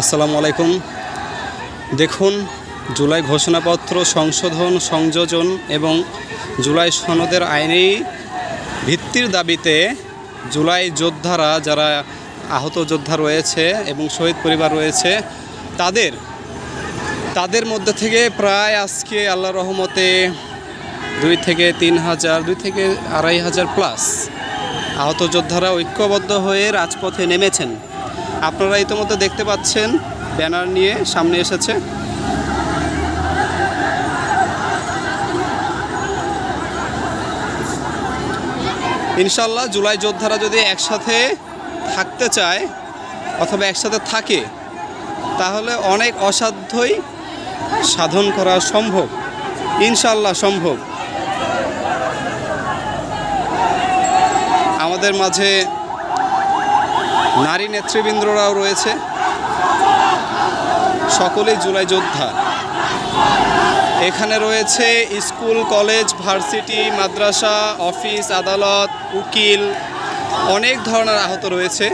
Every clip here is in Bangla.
আসসালামু আলাইকুম। দেখুন, জুলাই ঘোষণাপত্র সংশোধন, সংযোজন এবং জুলাই সনদের আইনি ভিত্তির দাবিতে জুলাই যোদ্ধারা যারা আহত যোদ্ধা রয়েছে এবং শহীদ পরিবার রয়েছে, তাদের তাদের মধ্যে থেকে প্রায় আজকে আল্লাহ রহমতে দুই থেকে তিন হাজার, দুই থেকে আড়াই হাজার প্লাস আহত যোদ্ধারা ঐক্যবদ্ধ হয়ে রাজপথে নেমেছেন। আপনারা ইতিমধ্যে দেখতে পাচ্ছেন, ব্যানার নিয়ে সামনে এসেছে। ইনশাল্লাহ জুলাই যোদ্ধারা যদি একসাথে থাকতে চায়, অথবা একসাথে থাকে, তাহলে অনেক অসাধ্যই সাধন করা সম্ভব। ইনশাল্লাহ সম্ভব। আমাদের মাঝে নারী নেতৃবৃন্দরাও রয়েছে। সকলেই জুলাই যোদ্ধা। এখানে রয়েছে স্কুল, কলেজ, ভার্সিটি, মাদ্রাসা, অফিস, আদালত, উকিল, অনেক ধরনের আহত রয়েছে।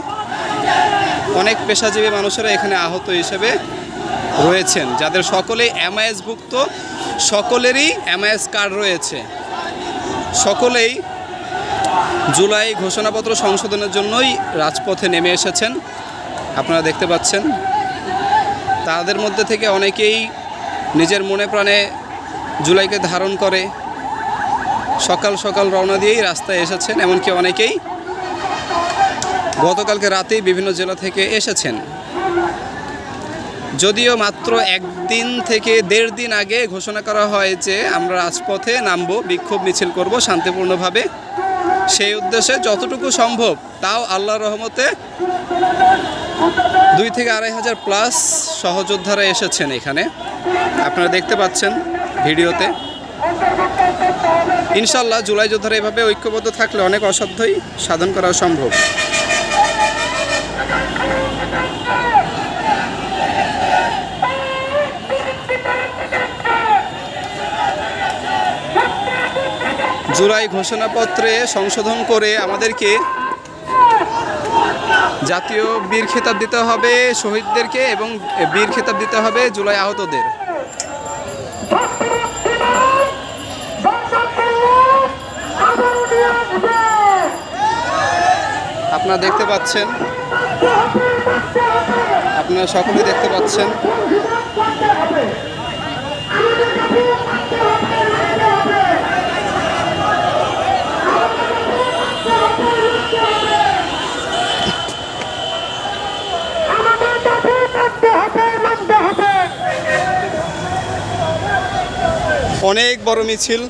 অনেক পেশাজীবী মানুষেরা এখানে আহত হিসেবে রয়েছেন। যাদের সকলেই এমআইএসভুক্ত সকলেরই এমআইএস কার্ড রয়েছে। সকলেই জুলাই ঘোষণাপত্র সংশোধনের জন্যই রাজপথে নেমে এসেছেন। আপনারা দেখতে পাচ্ছেন, তাদের মধ্যে থেকে অনেকেই নিজের মনে প্রাণে জুলাইকে ধারণ করে, সকাল সকাল রওনা দিয়েই রাস্তায় এসেছেন, এমনকি অনেকেই গতকালকে রাতেই বিভিন্ন জেলা থেকে এসেছেন। যদিও মাত্র একদিন থেকে দেড় দিন আগে ঘোষণা করা হয় যে আমরা রাজপথে নামবো, বিক্ষোভ মিছিল করব শান্তিপূর্ণভাবে। সেই উদ্দেশ্যে যতটুকু সম্ভব, তাও আল্লাহর রহমতে দুই থেকে আড়াই হাজার প্লাস সহযোদ্ধারা এসেছেন এখানে। আপনারা দেখতে পাচ্ছেন ভিডিওতে। ইনশাল্লাহ জুলাই যোদ্ধারা এভাবে ঐক্যবদ্ধ থাকলে অনেক অসাধ্যই সাধন করা সম্ভব। জুলাই ঘোষণাপত্রে সংশোধন করে আমাদেরকে জাতীয় বীর খেতাব দিতে হবে শহীদদেরকে এবং বীর খেতাব দিতে হবে জুলাই আহতদের। আপনারা দেখতে পাচ্ছেন, আপনারা সকলেই দেখতে পাচ্ছেন। অনেক বড় মিছিল।